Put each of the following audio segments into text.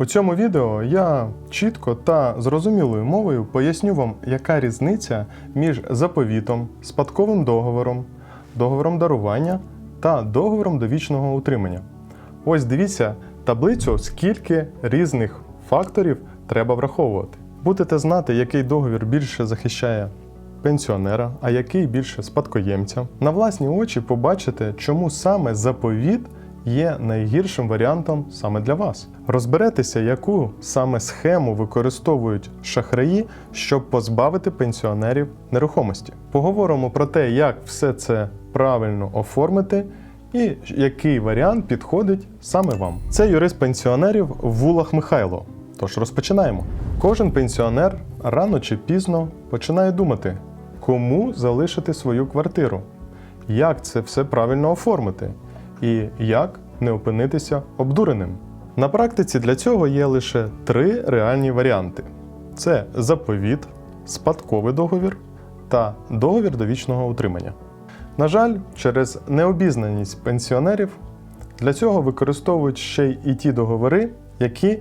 У цьому відео я чітко та зрозумілою мовою поясню вам, яка різниця між заповітом, спадковим договором, договором дарування та договором довічного утримання. Ось дивіться таблицю, скільки різних факторів треба враховувати. Будете знати, який договір більше захищає пенсіонера, а який більше спадкоємця. На власні очі побачите, чому саме заповіт є найгіршим варіантом саме для вас. Розберетеся, яку саме схему використовують шахраї, щоб позбавити пенсіонерів нерухомості. Поговоримо про те, як все це правильно оформити. І який варіант підходить саме вам? Це юрист пенсіонерів Вулах Михайло. Тож розпочинаємо. Кожен пенсіонер рано чи пізно починає думати, кому залишити свою квартиру, як це все правильно оформити, і як не опинитися обдуреним. На практиці для цього є лише три реальні варіанти: це заповіт, спадковий договір та договір довічного утримання. На жаль, через необізнаність пенсіонерів для цього використовують ще й і ті договори, які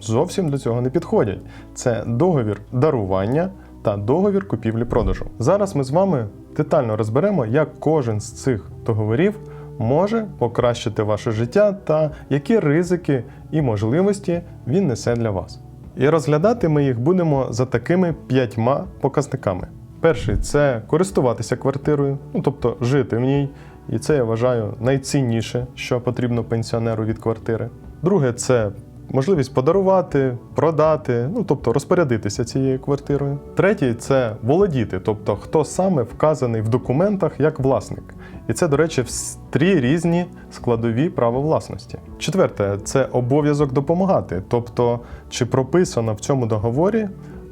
зовсім до цього не підходять. Це договір дарування та договір купівлі-продажу. Зараз ми з вами детально розберемо, як кожен з цих договорів може покращити ваше життя та які ризики і можливості він несе для вас. І розглядати ми їх будемо за такими п'ятьма показниками. Перший це користуватися квартирою, ну тобто жити в ній, і це я вважаю найцінніше, що потрібно пенсіонеру від квартири. Друге це можливість подарувати, продати, ну тобто розпорядитися цією квартирою. Третій це володіти, тобто хто саме вказаний в документах як власник. І це, до речі, три різні складові права власності. Четверте це обов'язок допомагати, тобто чи прописано в цьому договорі.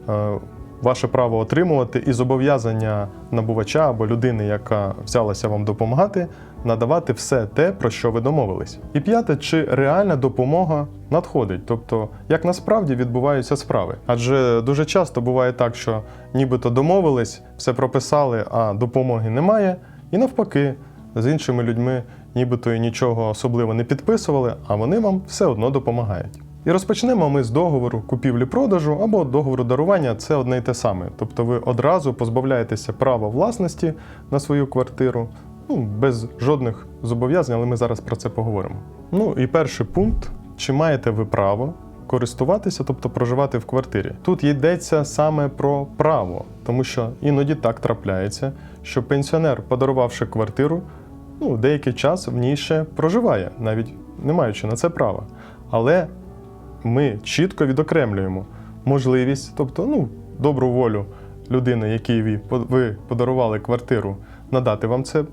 е, Ваше право отримувати і зобов'язання набувача або людини, яка взялася вам допомагати, надавати все те, про що ви домовились. І п'яте, чи реальна допомога надходить, тобто як насправді відбуваються справи. Адже дуже часто буває так, що нібито домовились, все прописали, а допомоги немає, і навпаки, з іншими людьми нібито і нічого особливо не підписували, а вони вам все одно допомагають. І розпочнемо ми з договору купівлі-продажу або договору дарування це одне й те саме. Тобто ви одразу позбавляєтеся права власності на свою квартиру, ну, без жодних зобов'язань, але ми зараз про це поговоримо. Ну і перший пункт: чи маєте ви право користуватися, тобто проживати в квартирі? Тут йдеться саме про право, тому що іноді так трапляється, що пенсіонер, подарувавши квартиру, ну, деякий час в ній ще проживає, навіть не маючи на це права. Але ми чітко відокремлюємо можливість, тобто ну, добру волю людини, якій ви, подарували квартиру, надати вам це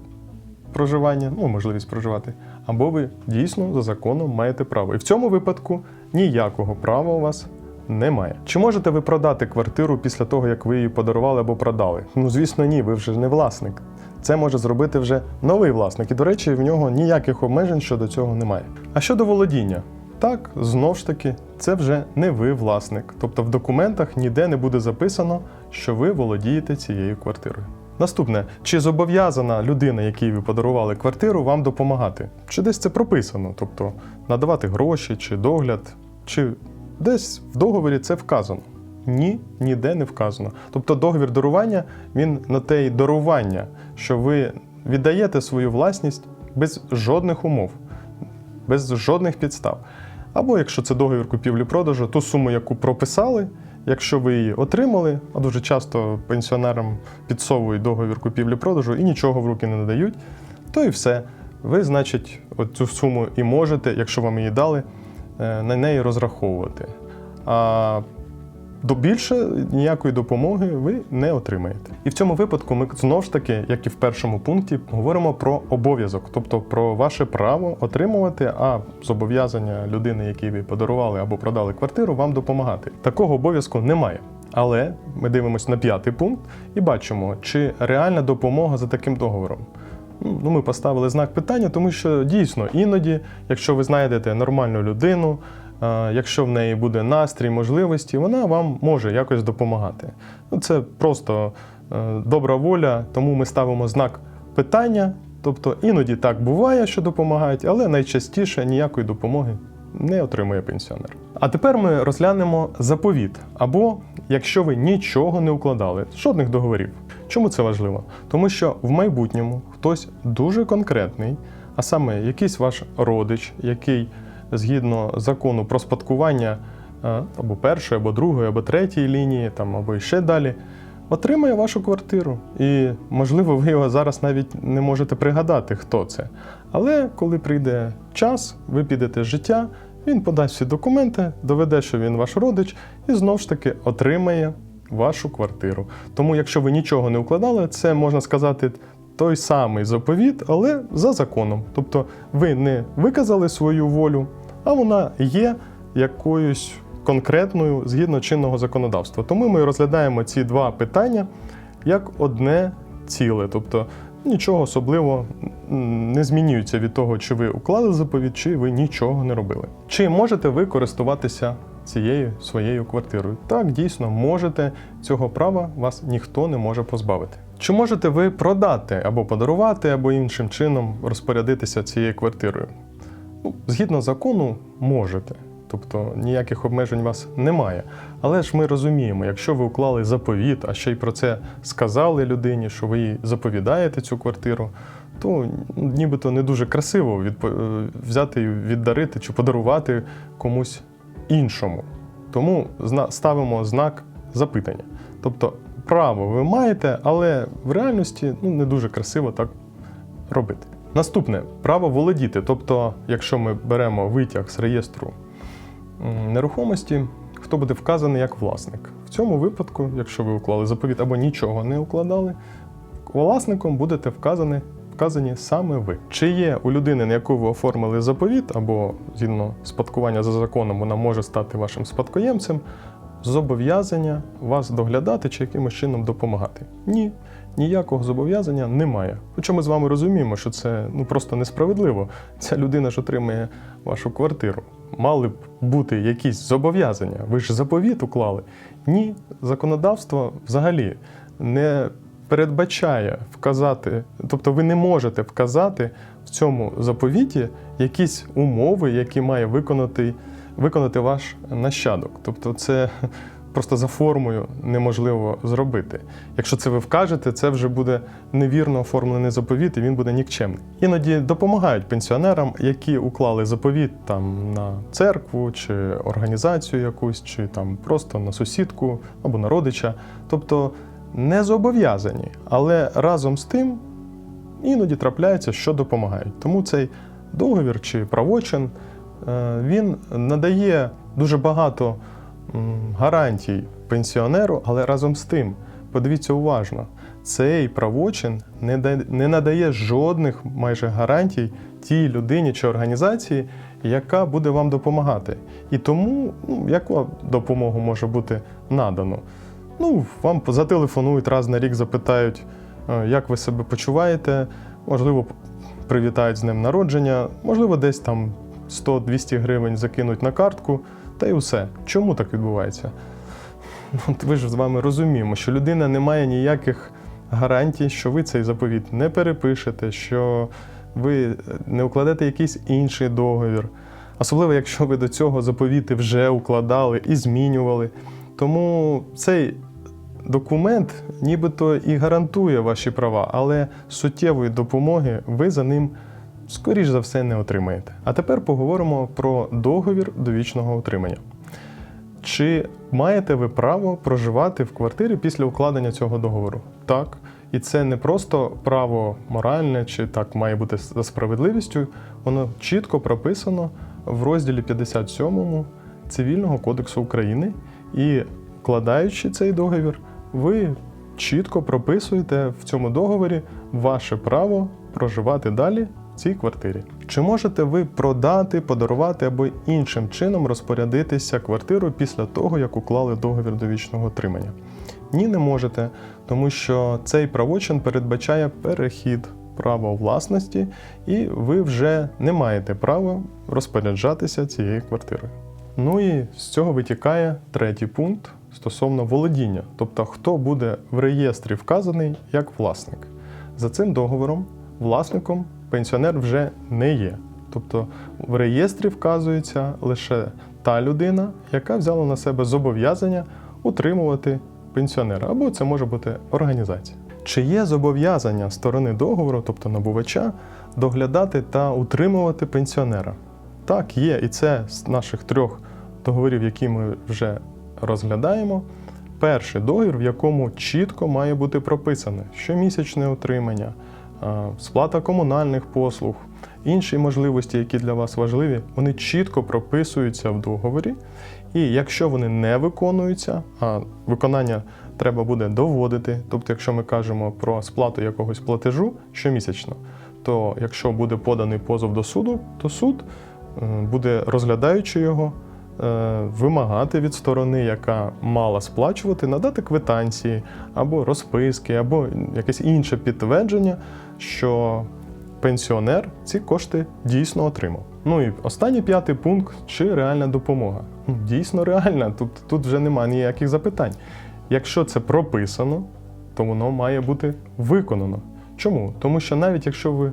проживання, ну, можливість проживати, або ви дійсно за законом маєте право. І в цьому випадку ніякого права у вас немає. Чи можете ви продати квартиру після того, як ви її подарували або продали? Ну, звісно, ні, ви вже не власник. Це може зробити вже новий власник. І, до речі, в нього ніяких обмежень щодо цього немає. А щодо володіння, так, знов ж таки, це вже не ви власник. Тобто в документах ніде не буде записано, що ви володієте цією квартирою. Наступне, чи зобов'язана людина, якій ви подарували квартиру, вам допомагати? Чи десь це прописано? Тобто надавати гроші чи догляд, чи десь в договорі це вказано? Ні, ніде не вказано. Тобто договір дарування він на те й дарування, що ви віддаєте свою власність без жодних умов, без жодних підстав. Або якщо це договір купівлі-продажу, ту суму, яку прописали, якщо ви її отримали, а дуже часто пенсіонерам підсовують договір купівлі-продажу і нічого в руки не надають, то і все. Ви, значить, цю суму і можете, якщо вам її дали, е, на неї розраховувати. А до більше ніякої допомоги ви не отримаєте. І в цьому випадку ми знову ж таки, як і в першому пункті, говоримо про обов'язок, тобто про ваше право отримувати, а зобов'язання людини, якій ви подарували або продали квартиру, вам допомагати. Такого обов'язку немає. Але ми дивимося на п'ятий пункт і бачимо, чи реальна допомога за таким договором. Ну, ми поставили знак питання, тому що дійсно іноді, якщо ви знайдете нормальну людину, якщо в неї буде настрій, можливості, вона вам може якось допомагати. Ну, це просто е, добра воля, тому ми ставимо знак питання. Тобто іноді так буває, що допомагають, але найчастіше ніякої допомоги не отримує пенсіонер. А тепер ми розглянемо заповіт, або якщо ви нічого не укладали, жодних договорів. Чому це важливо? Тому що в майбутньому хтось дуже конкретний, а саме якийсь ваш родич, який згідно закону про спадкування е, або першої, або другої, або третьої лінії, там, або ще далі, отримає вашу квартиру. І, можливо, ви його зараз навіть не можете пригадати, хто це. Але коли прийде час, ви підете з життя, він подасть всі документи, доведе, що він ваш родич, і знову ж таки отримає вашу квартиру. Тому, якщо ви нічого не укладали, це можна сказати той самий заповіт, але за законом. Тобто ви не виказали свою волю, а вона є якоюсь конкретною згідно чинного законодавства. Тому ми розглядаємо ці два питання як одне ціле. Тобто нічого особливо не змінюється від того, чи ви уклали заповідь, чи ви нічого не робили. Чи можете ви користуватися цією своєю квартирою? Так, дійсно, можете. Цього права вас ніхто не може позбавити. Чи можете ви продати або подарувати, або іншим чином розпорядитися цією квартирою? Ну, згідно закону, можете. Тобто ніяких обмежень у вас немає. Але ж ми розуміємо, якщо ви уклали заповіт, а ще й про це сказали людині, що ви їй заповідаєте цю квартиру, то нібито не дуже красиво е, взяти і віддарити чи подарувати комусь іншому. Тому ставимо знак запитання. Тобто, право ви маєте, але в реальності ну, не дуже красиво так робити. Наступне право володіти. Тобто, якщо ми беремо витяг з реєстру нерухомості, хто буде вказаний як власник. В цьому випадку, якщо ви уклали заповіт або нічого не укладали, власником будете вказані, вказані саме ви. Чи є у людини, на яку ви оформили заповіт, або згідно спадкування за законом, вона може стати вашим спадкоємцем, зобов'язання вас доглядати чи якимось чином допомагати? Ні. Ніякого зобов'язання немає. Хоча ми з вами розуміємо, що це ну просто несправедливо. Ця людина ж отримує вашу квартиру. Мали б бути якісь зобов'язання. Ви ж заповіт уклали. Ні, законодавство взагалі не передбачає вказати, тобто ви не можете вказати в цьому заповіті якісь умови, які має виконати, виконати ваш нащадок. Тобто, це просто за формою неможливо зробити. Якщо це ви вкажете, це вже буде невірно оформлений заповіт, і він буде нікчемний. Іноді допомагають пенсіонерам, які уклали заповіт там на церкву чи організацію якусь, чи там просто на сусідку або на родича. Тобто не зобов'язані, але разом з тим іноді трапляється, що допомагають. Тому цей договір чи правочин е, він надає дуже багато гарантій пенсіонеру, але разом з тим, подивіться уважно, цей правочин не, не надає жодних майже гарантій тій людині чи організації, яка буде вам допомагати. І тому ну, яку допомогу може бути надано? Ну, вам зателефонують раз на рік, запитають, е, як ви себе почуваєте, можливо, привітають з днем народження, можливо, десь там 100-200 гривень закинуть на картку, та й усе. Чому так відбувається? Ну, ви ж з вами розуміємо, що людина не має ніяких гарантій, що ви цей заповіт не перепишете, що ви не укладете якийсь інший договір. Особливо, якщо ви до цього заповіти вже укладали і змінювали. Тому цей документ нібито і гарантує ваші права, але суттєвої допомоги ви за ним, скоріш за все, не отримаєте. А тепер поговоримо про договір довічного утримання. Чи маєте ви право проживати в квартирі після укладення цього договору? Так. І це не просто право моральне, чи так має бути за справедливістю. Воно чітко прописано в розділі 57 Цивільного кодексу України. І вкладаючи цей договір, ви чітко прописуєте в цьому договорі ваше право проживати далі в цій квартирі. Чи можете ви продати, подарувати або іншим чином розпорядитися квартирою після того, як уклали договір довічного отримання? Ні, не можете, тому що цей правочин передбачає перехід права власності, і ви вже не маєте права розпоряджатися цією квартирою. Ну і з цього витікає третій пункт стосовно володіння, тобто хто буде в реєстрі вказаний як власник. За цим договором власником пенсіонер вже не є. Тобто в реєстрі вказується лише та людина, яка взяла на себе зобов'язання утримувати пенсіонера, або це може бути організація. Чи є зобов'язання сторони договору, тобто набувача, доглядати та утримувати пенсіонера? Так, є, і це з наших трьох договорів, які ми вже розглядаємо. Перший договір, в якому чітко має бути прописане щомісячне утримання, сплата комунальних послуг, інші можливості, які для вас важливі, вони чітко прописуються в договорі. І якщо вони не виконуються, а виконання треба буде доводити, тобто, якщо ми кажемо про сплату якогось платежу щомісячно, то якщо буде поданий позов до суду, то суд е, буде розглядаючи його, е, вимагати від сторони, яка мала сплачувати, надати квитанції або розписки, або якесь інше підтвердження, що пенсіонер ці кошти дійсно отримав. Ну і останній п'ятий пункт чи реальна допомога. Ну, Дійсно реальна, тут, тут вже немає ніяких запитань. Якщо це прописано, то воно має бути виконано. Чому? Тому що навіть якщо ви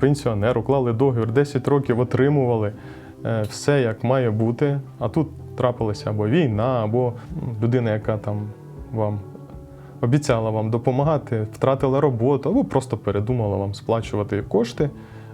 пенсіонер, уклали договір, 10 років отримували е, все як має бути, а тут трапилася або війна, або людина, яка там вам обіцяла вам допомагати, втратила роботу, або просто передумала вам сплачувати кошти.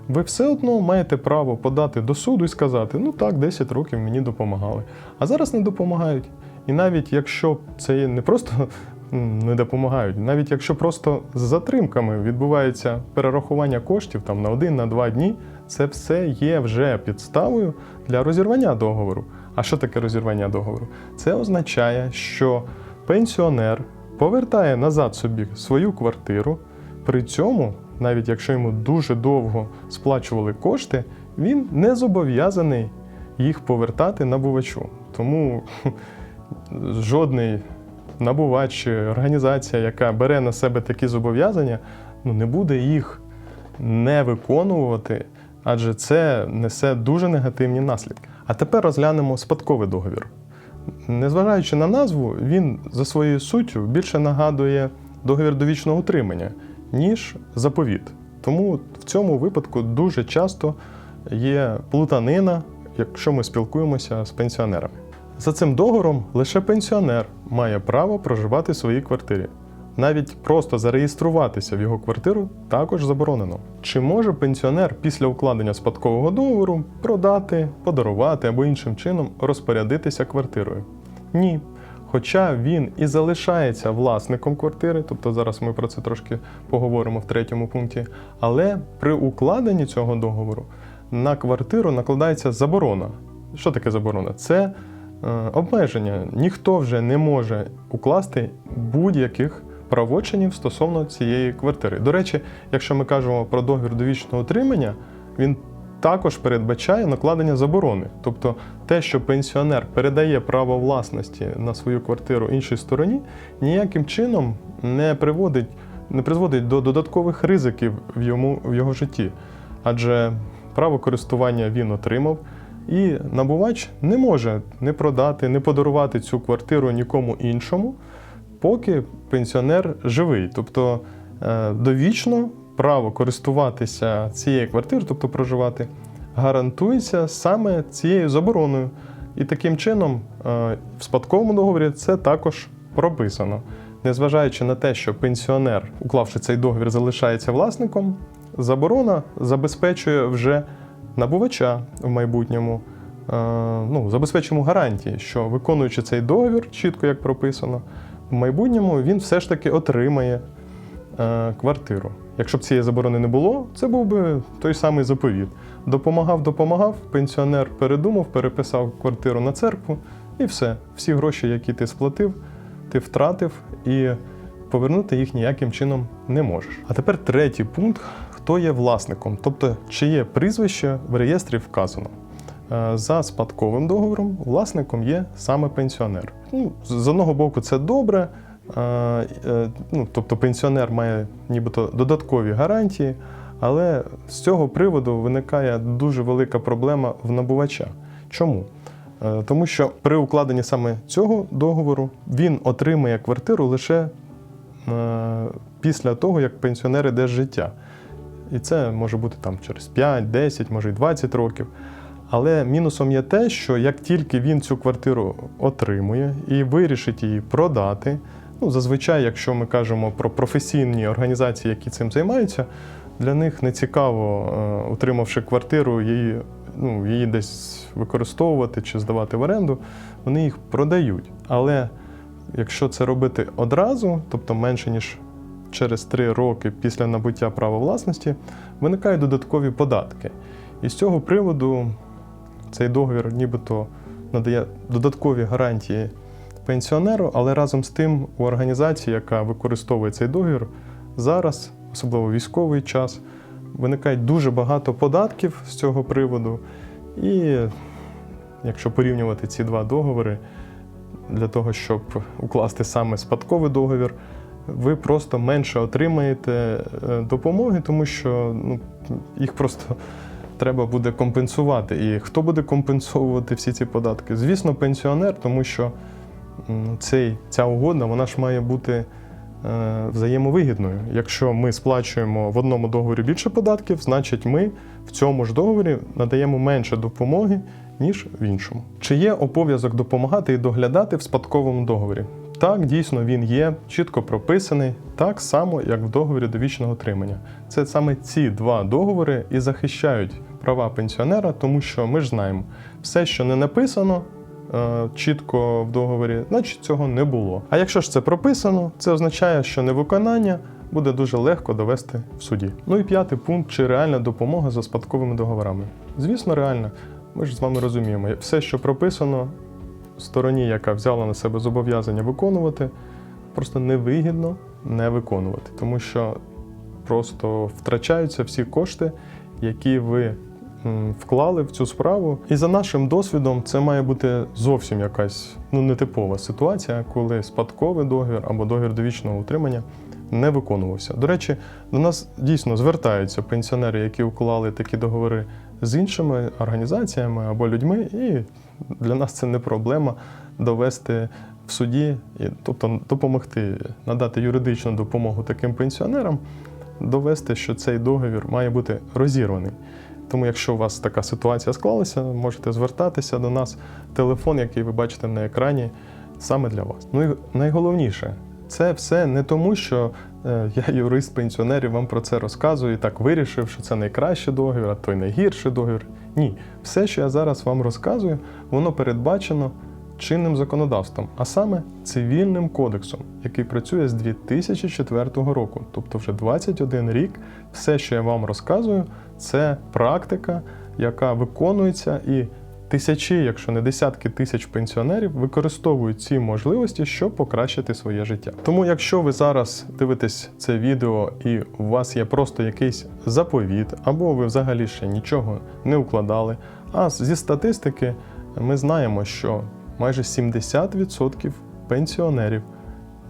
Ви все одно маєте право подати до суду і сказати: ну так, 10 років мені допомагали, а зараз не допомагають. І навіть якщо це не просто не допомагають, навіть якщо просто з затримками відбувається перерахування коштів там на один, на два дні, це все є вже підставою для розірвання договору. А що таке розірвання договору? Це означає, що пенсіонер повертає назад собі свою квартиру. При цьому, навіть якщо йому дуже довго сплачували кошти, він не зобов'язаний їх повертати набувачу. Тому жодний набувач організація, яка бере на себе такі зобов'язання, ну не буде їх не виконувати, адже це несе дуже негативні наслідки. А тепер розглянемо спадковий договір. Незважаючи на назву, він за своєю суттю більше нагадує договір довічного утримання, ніж заповіт. Тому в цьому випадку дуже часто є плутанина, якщо ми спілкуємося з пенсіонерами. За цим договором лише пенсіонер має право проживати в своїй квартирі. Навіть просто зареєструватися в його квартиру також заборонено. Чи може пенсіонер після укладення спадкового договору продати, подарувати або іншим чином розпорядитися квартирою? Ні. Хоча він і залишається власником квартири, тобто зараз ми про це трошки поговоримо в третьому пункті, але при укладенні цього договору на квартиру накладається заборона. Що таке заборона? Це е, обмеження. Ніхто вже не може укласти будь-яких правочинів стосовно цієї квартири. До речі, якщо ми кажемо про договір довічного утримання, він також передбачає накладення заборони. Тобто те, що пенсіонер передає право власності на свою квартиру іншій стороні, ніяким чином не приводить, не призводить до додаткових ризиків в йому в його житті. Адже право користування він отримав, і набувач не може не продати, не подарувати цю квартиру нікому іншому, поки пенсіонер живий. Тобто е, довічно право користуватися цією квартирою, тобто проживати, гарантується саме цією забороною. І таким чином е, в спадковому договорі це також прописано. Незважаючи на те, що пенсіонер, уклавши цей договір, залишається власником, заборона забезпечує вже набувача в майбутньому. е, Ну, забезпечуємо гарантії, що виконуючи цей договір, чітко як прописано, в майбутньому він все ж таки отримає е, квартиру. Якщо б цієї заборони не було, це був би той самий заповіт. Допомагав, допомагав, пенсіонер передумав, переписав квартиру на церкву, і все. Всі гроші, які ти сплатив, ти втратив, і повернути їх ніяким чином не можеш. А тепер третій пункт: хто є власником, тобто чи є прізвище в реєстрі вказано. Е, За спадковим договором власником є саме пенсіонер. Ну, з одного боку, це добре. е, е, Ну, тобто пенсіонер має нібито додаткові гарантії, але з цього приводу виникає дуже велика проблема в набувача. Чому? Тому що при укладенні саме цього договору він отримає квартиру лише після того, як пенсіонер іде з життя. і це може бути там через 5, 10, може й 20 років. Але мінусом є те, що як тільки він цю квартиру отримує і вирішить її продати, ну зазвичай, якщо ми кажемо про професійні організації, які цим займаються, для них не цікаво, е, отримавши квартиру, її, ну, її десь використовувати чи здавати в оренду, вони їх продають. Але якщо це робити одразу, тобто менше ніж через 3 роки після набуття права власності, виникають додаткові податки. І з цього приводу цей договір нібито надає додаткові гарантії пенсіонеру, але разом з тим у організації, яка використовує цей договір, зараз, особливо військовий час, виникають дуже багато податків з цього приводу. І якщо порівнювати ці два договори, для того, щоб укласти саме спадковий договір, ви просто менше отримаєте е, допомоги, тому що ну, їх просто треба буде компенсувати. І хто буде компенсовувати всі ці податки? Звісно, пенсіонер, тому що цей, ця угода вона ж має бути е, взаємовигідною. Якщо ми сплачуємо в одному договорі більше податків, значить ми в цьому ж договорі надаємо менше допомоги, ніж в іншому. Чи є обов'язок допомагати і доглядати в спадковому договорі? Так, дійсно, він є чітко прописаний, так само, як в договорі довічного отримання. Це саме ці два договори і захищають права пенсіонера, тому що ми ж знаємо, все, що не написано е, чітко в договорі, значить цього не було. А якщо ж це прописано, це означає, що невиконання буде дуже легко довести в суді. Ну і п'ятий пункт: чи реальна допомога за спадковими договорами? Звісно, реальна. Ми ж з вами розуміємо, все, що прописано, стороні, яка взяла на себе зобов'язання виконувати, просто невигідно не виконувати, тому що просто втрачаються всі кошти, які ви вклали в цю справу. І за нашим досвідом, це має бути зовсім якась ну, нетипова ситуація, коли спадковий договір або договір довічного утримання не виконувався. До речі, до нас дійсно звертаються пенсіонери, які уклали такі договори з іншими організаціями або людьми, і для нас це не проблема довести в суді, тобто допомогти надати юридичну допомогу таким пенсіонерам, довести, що цей договір має бути розірваний. Тому, якщо у вас така ситуація склалася, можете звертатися до нас. Телефон, який ви бачите на екрані, саме для вас. Ну і найголовніше, це все не тому, що е, я юрист пенсіонерів вам про це розказую і так вирішив, що це найкращий договір, а той найгірший договір. Ні, все, що я зараз вам розказую, воно передбачено чинним законодавством, а саме цивільним кодексом, який працює з 2004 року. Тобто вже 21 рік, все, що я вам розказую, це практика, яка виконується і. Тисячі, якщо не десятки тисяч пенсіонерів використовують ці можливості, щоб покращити своє життя. Тому, якщо ви зараз дивитесь це відео і у вас є просто якийсь заповіт, або ви взагалі ще нічого не укладали, а зі статистики ми знаємо, що майже 70% пенсіонерів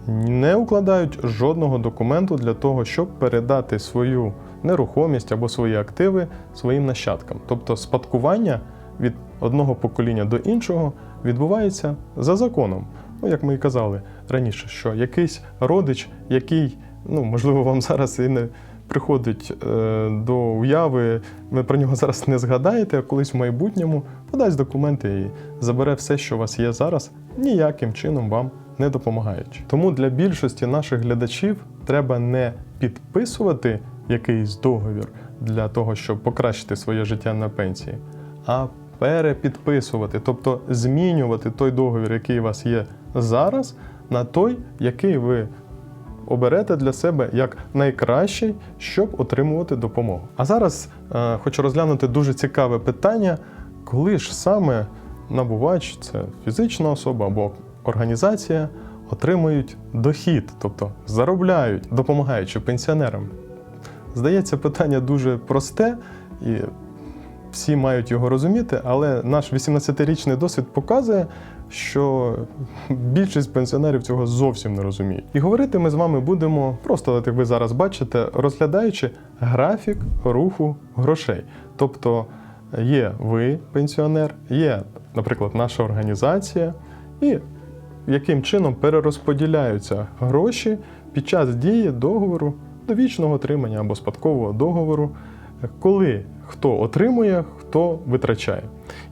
не укладають жодного документу для того, щоб передати свою нерухомість або свої активи своїм нащадкам. Тобто спадкування від одного покоління до іншого відбувається за законом. Ну, як ми і казали раніше, що якийсь родич, який, ну можливо, вам зараз і не приходить е, до уяви, ви про нього зараз не згадаєте, а колись в майбутньому подасть документи і забере все, що у вас є зараз, ніяким чином вам не допомагаючи. Тому для більшості наших глядачів треба не підписувати якийсь договір для того, щоб покращити своє життя на пенсії, а перепідписувати, тобто змінювати той договір, який у вас є зараз, на той, який ви оберете для себе як найкращий, щоб отримувати допомогу. А зараз е, хочу розглянути дуже цікаве питання, коли ж саме набувач, це фізична особа або організація, отримують дохід, тобто заробляють, допомагаючи пенсіонерам. Здається, питання дуже просте і всі мають його розуміти, але наш 18-річний досвід показує, що більшість пенсіонерів цього зовсім не розуміють. І говорити ми з вами будемо просто, як ви зараз бачите, розглядаючи графік руху грошей. Тобто є ви, пенсіонер, є, наприклад, наша організація, і яким чином перерозподіляються гроші під час дії договору довічного отримання або спадкового договору, коли хто отримує, хто витрачає.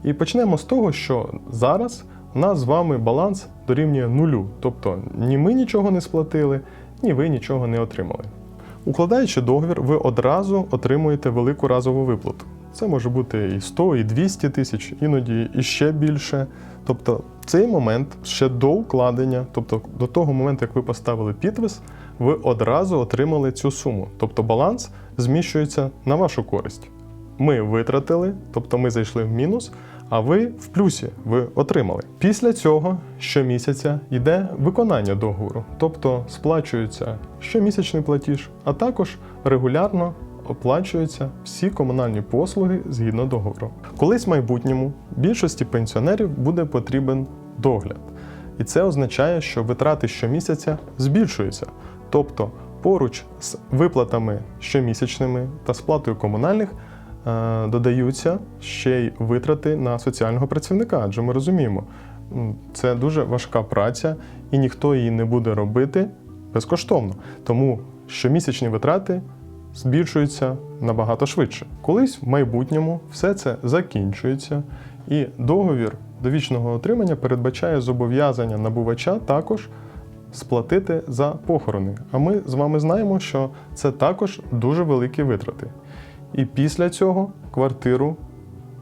І почнемо з того, що зараз у нас з вами баланс дорівнює нулю. Тобто ні ми нічого не сплатили, ні ви нічого не отримали. Укладаючи договір, ви одразу отримуєте велику разову виплату. Це може бути і 100, і 200 тисяч, іноді і ще більше. Тобто цей момент ще до укладення, тобто до того моменту, як ви поставили підпис, ви одразу отримали цю суму. Тобто баланс зміщується на вашу користь. Ми витратили, тобто ми зайшли в мінус, а ви в плюсі, ви отримали. Після цього щомісяця йде виконання договору, тобто сплачується щомісячний платіж, а також регулярно оплачуються всі комунальні послуги згідно договору. Колись в майбутньому більшості пенсіонерів буде потрібен догляд. І це означає, що витрати щомісяця збільшуються. Тобто, поруч з виплатами щомісячними та сплатою комунальних додаються ще й витрати на соціального працівника, адже ми розуміємо, це дуже важка праця, і ніхто її не буде робити безкоштовно. Тому щомісячні витрати збільшуються набагато швидше. Колись в майбутньому все це закінчується, і договір довічного отримання передбачає зобов'язання набувача також сплатити за похорони. А ми з вами знаємо, що це також дуже великі витрати. І після цього квартиру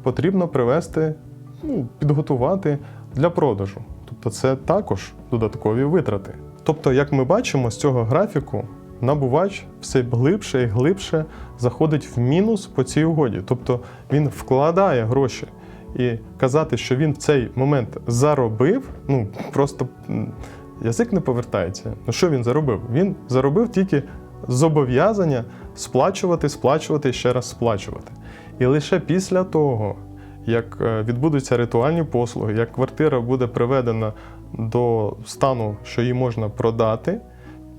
потрібно привести, ну, підготувати для продажу. Тобто це також додаткові витрати. Тобто, як ми бачимо з цього графіку, набувач все глибше і глибше заходить в мінус по цій угоді. Тобто він вкладає гроші. І казати, що він в цей момент заробив, ну просто язик не повертається. Ну що він заробив? Він заробив тільки зобов'язання сплачувати, сплачувати і ще раз сплачувати. І лише після того, як е, відбудуться ритуальні послуги, як квартира буде приведена до стану, що її можна продати,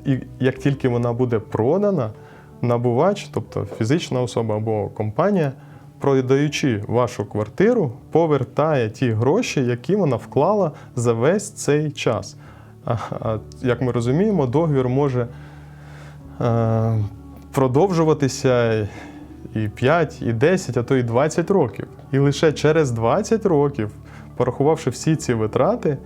і як тільки вона буде продана, набувач, тобто фізична особа або компанія, продаючи вашу квартиру, повертає ті гроші, які вона вклала за весь цей час. Як ми розуміємо, договір може е, продовжуватися і 5, і 10, а то і 20 років. І лише через 20 років, порахувавши всі ці витрати,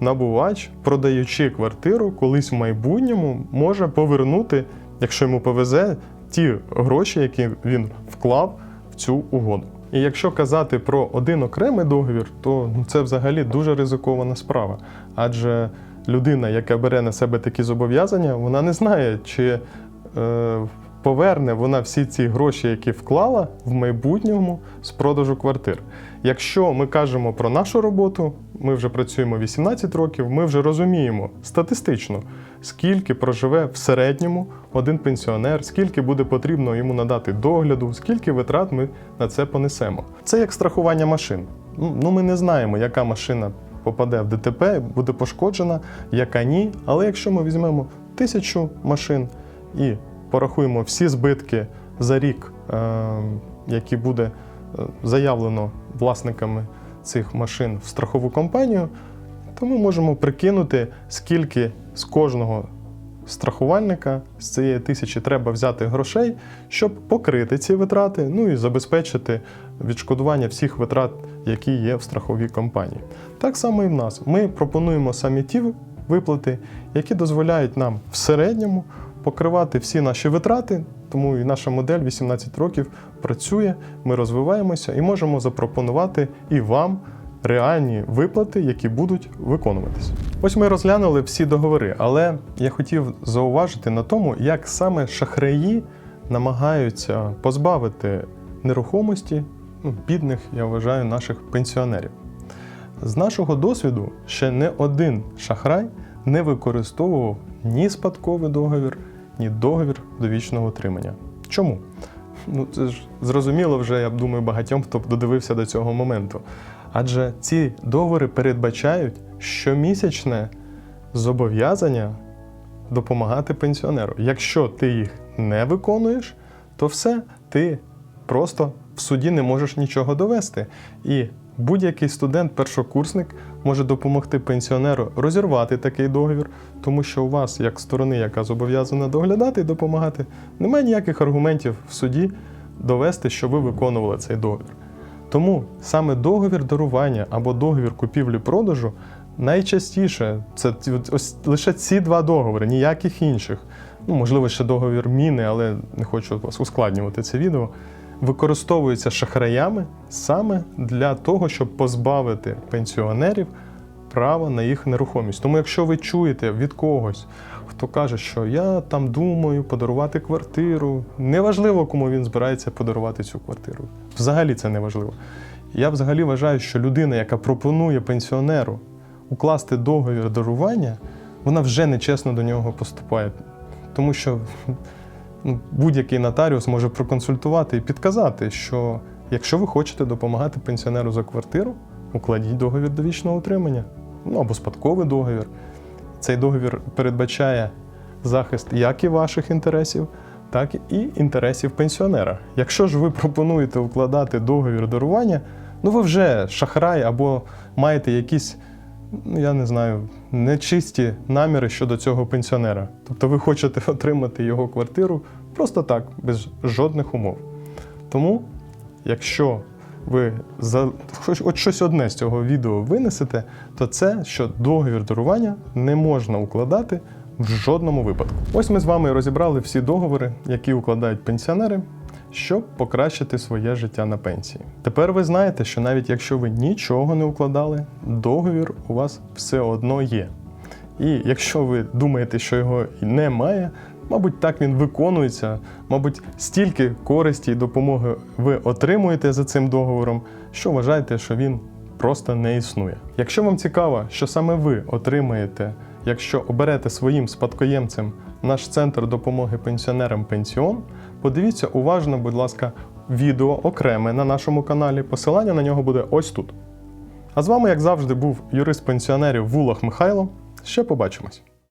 набувач, продаючи квартиру, колись в майбутньому може повернути, якщо йому повезе, ті гроші, які він вклав в цю угоду. І якщо казати про один окремий договір, то ну, це взагалі дуже ризикована справа. Адже людина, яка бере на себе такі зобов'язання, вона не знає, чи е, поверне вона всі ці гроші, які вклала в майбутньому з продажу квартир. Якщо ми кажемо про нашу роботу, ми вже працюємо 18 років, ми вже розуміємо статистично, скільки проживе в середньому один пенсіонер, скільки буде потрібно йому надати догляду, скільки витрат ми на це понесемо. Це як страхування машин. Ну, Ну, ми не знаємо, яка машина попаде в ДТП, буде пошкоджена, яка ні. Але якщо ми візьмемо тисячу машин і порахуємо всі збитки за рік, е, які буде е, заявлено власниками цих машин в страхову компанію, то ми можемо прикинути, скільки з кожного страхувальника з цієї тисячі треба взяти грошей, щоб покрити ці витрати, ну і забезпечити відшкодування всіх витрат, які є в страховій компанії. Так само і в нас. Ми пропонуємо самі ті виплати, які дозволяють нам в середньому покривати всі наші витрати. Тому і наша модель 18 років працює, ми розвиваємося і можемо запропонувати і вам реальні виплати, які будуть виконуватися. Ось ми розглянули всі договори, але я хотів зауважити на тому, як саме шахраї намагаються позбавити нерухомості ну, бідних, я вважаю, наших пенсіонерів. З нашого досвіду ще не один шахрай не використовував ні спадковий договір, ні договір довічного отримання. Чому? Ну, це ж зрозуміло вже, я думаю, багатьом, хто додивився до цього моменту. Адже ці договори передбачають щомісячне зобов'язання допомагати пенсіонеру. Якщо ти їх не виконуєш, то все, ти просто в суді не можеш нічого довести. І Будь-який студент, першокурсник може допомогти пенсіонеру розірвати такий договір, тому що у вас, як сторони, яка зобов'язана доглядати і допомагати, немає ніяких аргументів в суді довести, що ви виконували цей договір. Тому саме договір дарування або договір купівлі-продажу найчастіше це ось лише ці два договори, ніяких інших. Ну, можливо, ще договір міни, але не хочу вас ускладнювати це відео. Використовуються шахраями саме для того, щоб позбавити пенсіонерів права на їх нерухомість. Тому, якщо ви чуєте від когось, хто каже, що я там думаю подарувати квартиру, неважливо, кому він збирається подарувати цю квартиру. Взагалі це неважливо. Я взагалі вважаю, що людина, яка пропонує пенсіонеру укласти договір дарування, вона вже нечесно до нього поступає. Тому що будь-який нотаріус може проконсультувати і підказати, що якщо ви хочете допомагати пенсіонеру за квартиру, укладіть договір довічного утримання, ну або спадковий договір. Цей договір передбачає захист як і ваших інтересів, так і інтересів пенсіонера. Якщо ж ви пропонуєте укладати договір дарування, ну ви вже шахрай або маєте якісь, ну я не знаю, нечисті наміри щодо цього пенсіонера. Тобто ви хочете отримати його квартиру просто так, без жодних умов. Тому, якщо ви за от щось одне з цього відео винесете, то це, що договір дарування не можна укладати в жодному випадку. Ось ми з вами розібрали всі договори, які укладають пенсіонери, щоб покращити своє життя на пенсії. Тепер ви знаєте, що навіть якщо ви нічого не укладали, договір у вас все одно є. І якщо ви думаєте, що його і немає, мабуть, так він виконується, мабуть, стільки користі і допомоги ви отримуєте за цим договором, що вважаєте, що він просто не існує. Якщо вам цікаво, що саме ви отримаєте, якщо оберете своїм спадкоємцем наш центр допомоги пенсіонерам Пенсіон, подивіться уважно, будь ласка, відео окреме на нашому каналі. Посилання на нього буде ось тут. А з вами, як завжди, був юрист пенсіонерів Вулах Михайло. Ще побачимось.